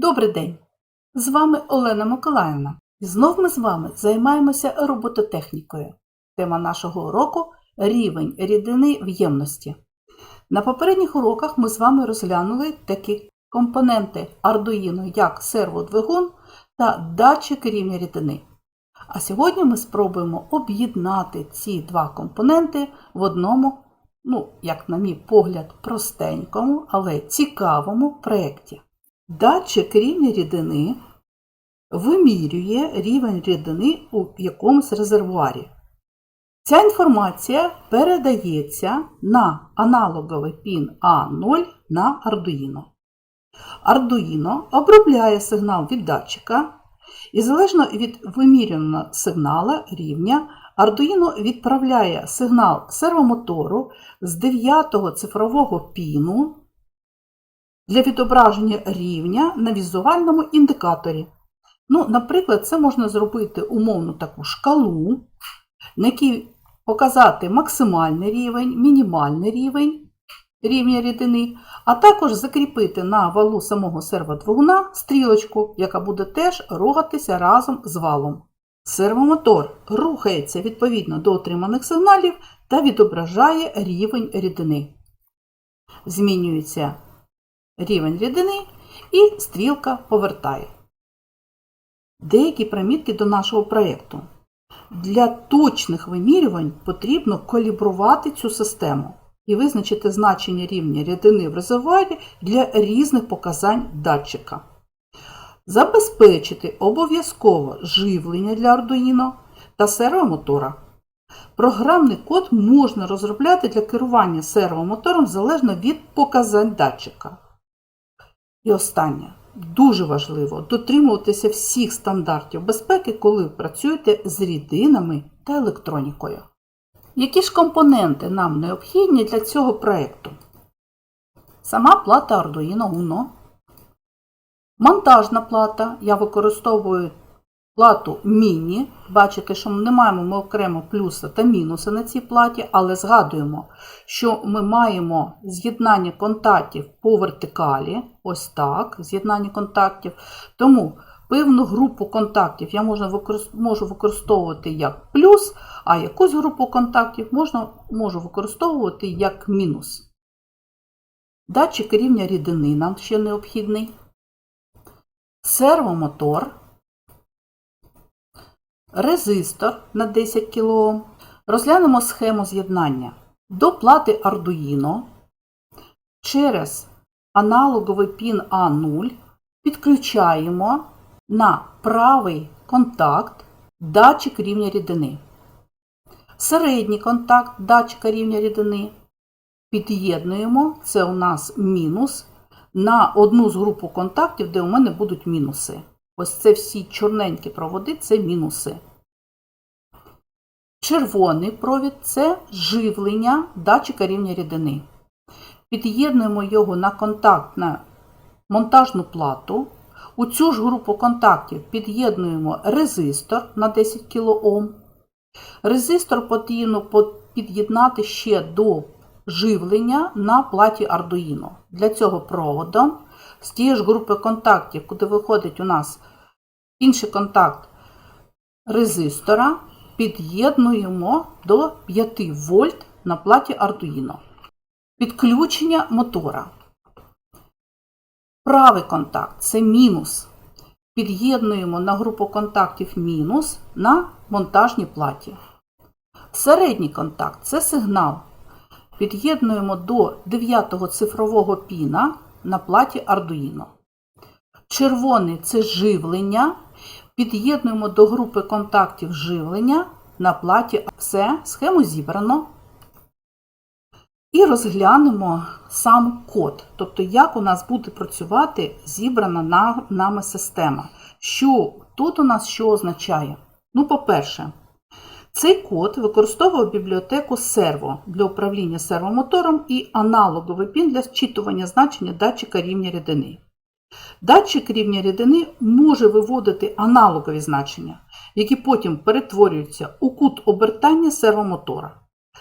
Добрий день! З вами Олена Миколаївна. І знов ми з вами займаємося робототехнікою. Тема нашого уроку рівень рідини в ємності. На попередніх уроках ми з вами розглянули такі компоненти Arduino, як серводвигун та датчик рівня рідини. А сьогодні ми спробуємо об'єднати ці два компоненти в одному, ну, як на мій погляд, простенькому, але цікавому проєкті. Датчик рівня рідини вимірює рівень рідини у якомусь резервуарі. Ця інформація передається на аналоговий пін А0 на Arduino. Arduino обробляє сигнал від датчика і залежно від вимірюваного сигнала рівня, Arduino відправляє сигнал сервомотору з 9-го цифрового піну для відображення рівня на візуальному індикаторі. Ну, Наприклад, це можна зробити умовну таку шкалу, на якій показати максимальний рівень, мінімальний рівень рівня рідини, а також закріпити на валу самого серводвигуна стрілочку, яка буде теж рухатися разом з валом. Сервомотор рухається відповідно до отриманих сигналів та відображає рівень рідини. Змінюється рівень рідини і стрілка повертає. Деякі примітки до нашого проєкту. Для точних вимірювань потрібно калібрувати цю систему і визначити значення рівня рідини в резервуарі для різних показань датчика. Забезпечити обов'язково живлення для Arduino та сервомотора. Програмний код можна розробляти для керування сервомотором залежно від показань датчика. І останнє. Дуже важливо дотримуватися всіх стандартів безпеки, коли ви працюєте з рідинами та електронікою. Які ж компоненти нам необхідні для цього проєкту? Сама плата Arduino Uno. Монтажна плата. Я використовую плату Міні. Бачите, що ми не маємо ми окремо плюси та мінуси на цій платі, але згадуємо, що ми маємо з'єднання контактів по вертикалі, ось так, з'єднання контактів. Тому певну групу контактів я можу використовувати як плюс, а якусь групу контактів можна, можу використовувати як мінус. Датчик рівня рідини нам ще необхідний. Сервомотор резистор на 10 кОм. Розглянемо схему з'єднання. До плати Arduino через аналоговий пін А0 підключаємо на правий контакт датчик рівня рідини. Середній контакт датчика рівня рідини під'єднуємо, це у нас мінус, на одну з групу контактів, де у мене будуть мінуси. Ось це всі чорненькі проводи це мінуси. Червоний провід це живлення датчика рівня рідини. Під'єднуємо його на контакт на монтажну плату. У цю ж групу контактів під'єднуємо резистор на 10 кОм. Резистор потрібно під'єднати ще до живлення на платі Arduino. Для цього проводом з тієї ж групи контактів, куди виходить у нас інший контакт резистора, під'єднуємо до 5 вольт на платі Arduino. Підключення мотора. Правий контакт це мінус. Під'єднуємо на групу контактів мінус на монтажній платі. Середній контакт це сигнал. Під'єднуємо до 9-го цифрового піна на платі Arduino. Червоний це живлення. Під'єднуємо до групи контактів живлення на платі Все, схему зібрано. І розглянемо сам код, тобто як у нас буде працювати зібрана нами система. Що тут у нас що означає? Ну, по-перше, цей код використовує бібліотеку серво для управління сервомотором і аналоговий пін для зчитування значення датчика рівня рідини. Датчик рівня рідини може виводити аналогові значення, які потім перетворюються у кут обертання сервомотора.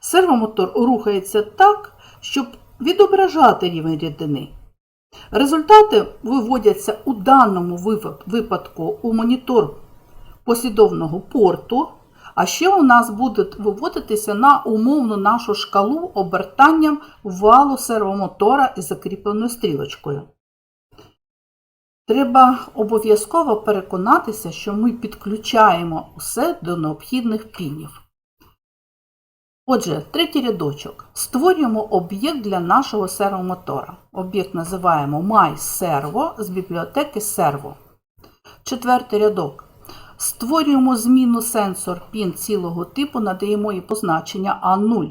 Сервомотор рухається так, щоб відображати рівень рідини. Результати виводяться у даному випадку у монітор послідовного порту, а ще у нас будуть виводитися на умовну нашу шкалу обертанням валу сервомотора із закріпленою стрілочкою. Треба обов'язково переконатися, що ми підключаємо усе до необхідних пінів. Отже, третій рядочок. Створюємо об'єкт для нашого сервомотора. Об'єкт називаємо MyServo з бібліотеки Servo. Четвертий рядок. Створюємо зміну сенсор пін цілого типу, надаємо їй позначення А0.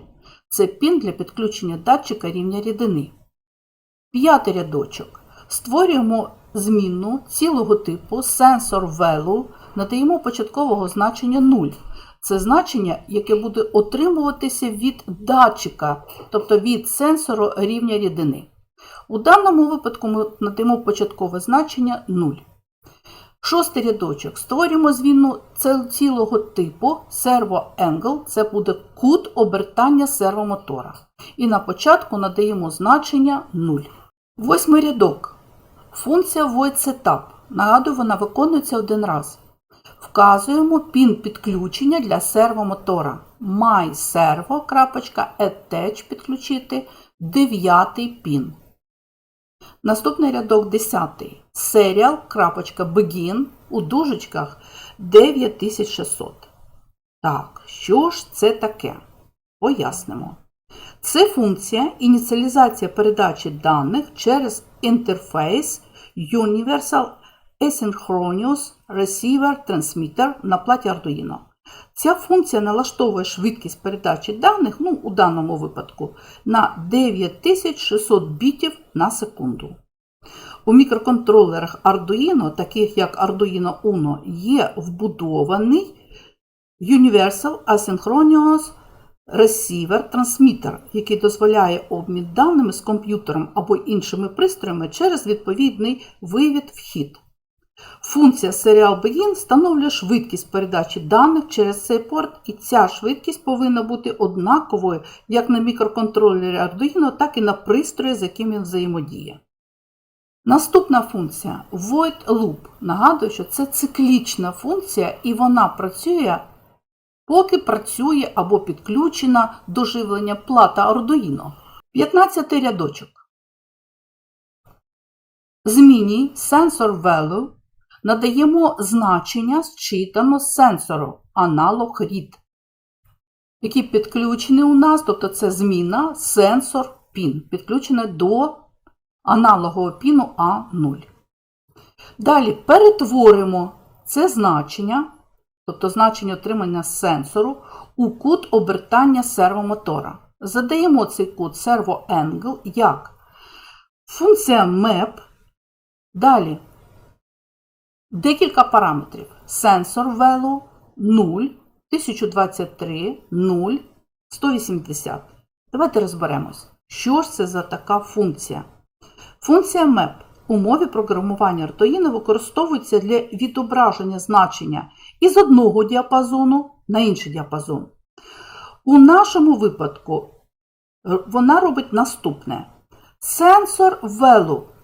Це пін для підключення датчика рівня рідини. П'ятий рядочок. Створюємо змінну цілого типу sensor value, надаємо початкового значення 0. Це значення, яке буде отримуватися від датчика, тобто від сенсору рівня рідини. У даному випадку ми надаємо початкове значення 0. Шостий рядочок. Створюємо ціл- цілого типу angle, це буде кут обертання сервомотора. І на початку надаємо значення 0. Восьмий рядок. Функція void setup. Нагадую, вона виконується один раз. Вказуємо пін підключення для сервомотора. myservo.attach підключити дев'ятий пін. Наступний рядок 10. Serial.begin у дужечках 9600. Так, що ж це таке? Пояснимо. Це функція ініціалізація передачі даних через інтерфейс Universal Asynchronous Receiver Transmitter на платі Arduino. Ця функція налаштовує швидкість передачі даних, ну, у даному випадку, на 9600 бітів на секунду. У мікроконтролерах Arduino, таких як Arduino Uno, є вбудований Universal Asynchronous Receiver Transmitter, який дозволяє обмін даними з комп'ютером або іншими пристроями через відповідний вивід вхід. Функція Serial Begin встановлює швидкість передачі даних через цей порт, і ця швидкість повинна бути однаковою як на мікроконтролері Arduino, так і на пристрої, з яким він взаємодіє. Наступна функція Void Loop. Нагадую, що це циклічна функція, і вона працює, поки працює або підключена до живлення плата Arduino. 15 рядочок. Зміні Sensor Value надаємо значення зчитано з сенсору аналог read, який підключений у нас, тобто це зміна сенсор PIN, підключена до аналогового піну А0. Далі перетворимо це значення, тобто значення отримання сенсору, у кут обертання сервомотора. Задаємо цей servo angle як функція map. Далі декілька параметрів. Sensor value 0, 1023, 0, 180. Давайте розберемось, що ж це за така функція. Функція map у мові програмування Arduino використовується для відображення значення із одного діапазону на інший діапазон. У нашому випадку е, вона робить наступне. Sensor value –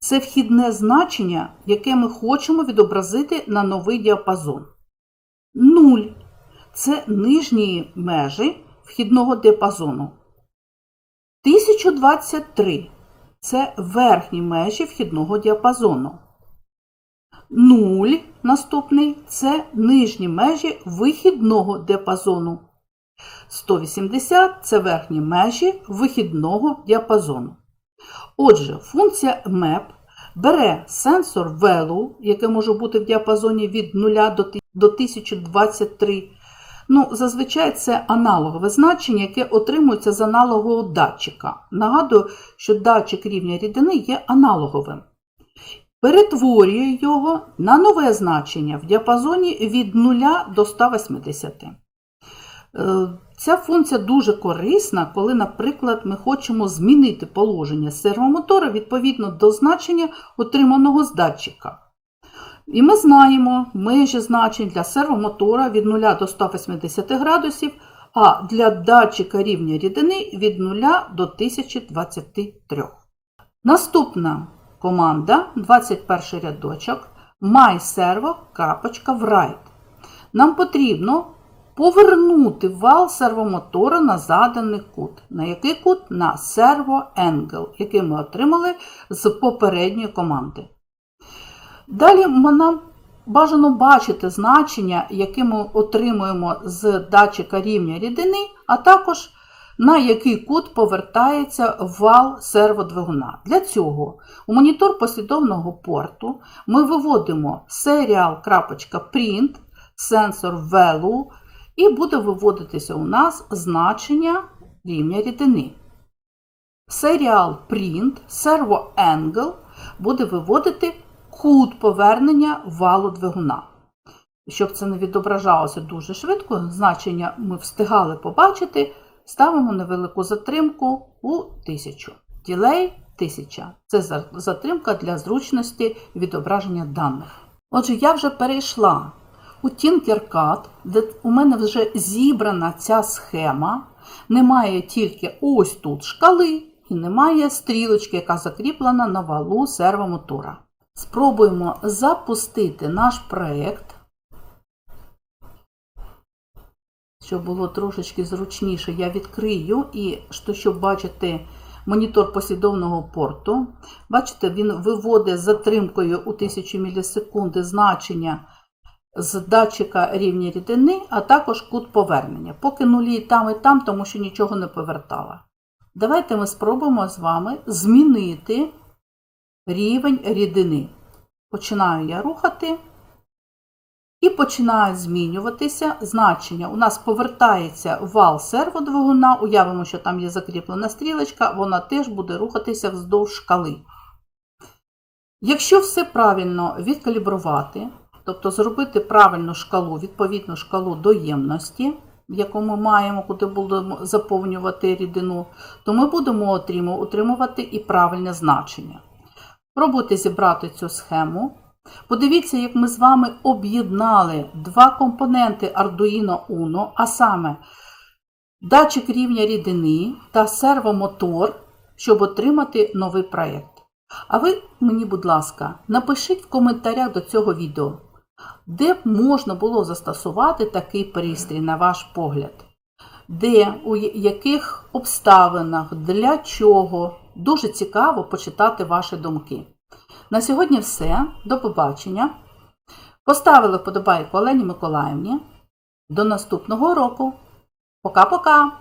це вхідне значення, яке ми хочемо відобразити на новий діапазон. 0 – це нижні межі вхідного діапазону. 1023 це верхні межі вхідного діапазону. 0 наступний це нижні межі вихідного діапазону. 180 це верхні межі вихідного діапазону. Отже, функція map бере сенсор value, яке може бути в діапазоні від 0 до 1023. Ну, зазвичай це аналогове значення, яке отримується з аналогового датчика. Нагадую, що датчик рівня рідини є аналоговим. Перетворює його на нове значення в діапазоні від 0 до 180. Ця функція дуже корисна, коли, наприклад, ми хочемо змінити положення сервомотора відповідно до значення, отриманого з датчика. І ми знаємо межі значень для сервомотора від 0 до 180 градусів, а для датчика рівня рідини від 0 до 1023. Наступна команда, 21 рядочок, myservo.write. Нам потрібно повернути вал сервомотора на заданий кут. На який кут? На servo angle, який ми отримали з попередньої команди. Далі нам бажано бачити значення, яке ми отримуємо з датчика рівня рідини, а також на який кут повертається вал серводвигуна. Для цього у монітор послідовного порту ми виводимо serial.print sensor value і буде виводитися у нас значення рівня рідини. Serial print servo angle буде виводити кут повернення валу двигуна. Щоб це не відображалося дуже швидко, значення ми встигали побачити, ставимо невелику затримку у 1000. Delay 1000. Це затримка для зручності відображення даних. Отже, я вже перейшла у Tinkercad, де у мене вже зібрана ця схема. Немає тільки ось тут шкали і немає стрілочки, яка закріплена на валу сервомотора. Спробуємо запустити наш проєкт, щоб було трошечки зручніше. Я відкрию і що- щоб бачити монітор послідовного порту. Бачите, він виводить затримкою у 1000 мілісекунди значення з датчика рівня рідини, а також кут повернення. Поки нулі і там і там, тому що нічого не повертала. Давайте ми спробуємо з вами змінити рівень рідини. Починаю я рухати і починає змінюватися значення. У нас повертається вал серводвигуна, уявимо, що там є закріплена стрілочка, вона теж буде рухатися вздовж шкали. Якщо все правильно відкалібрувати, тобто зробити правильну шкалу, відповідну шкалу до ємності, яку ми маємо, куди будемо заповнювати рідину, то ми будемо отримувати і правильне значення. Пробуйте зібрати цю схему. Подивіться, як ми з вами об'єднали два компоненти Arduino Uno, а саме датчик рівня рідини та сервомотор, щоб отримати новий проєкт. А ви мені, будь ласка, напишіть в коментарях до цього відео, де б можна було застосувати такий пристрій, на ваш погляд, де, у яких обставинах, для чого. Дуже цікаво почитати ваші думки. На сьогодні все. До побачення. Поставили вподобайку Олені Миколаївні. До наступного року. Пока-пока!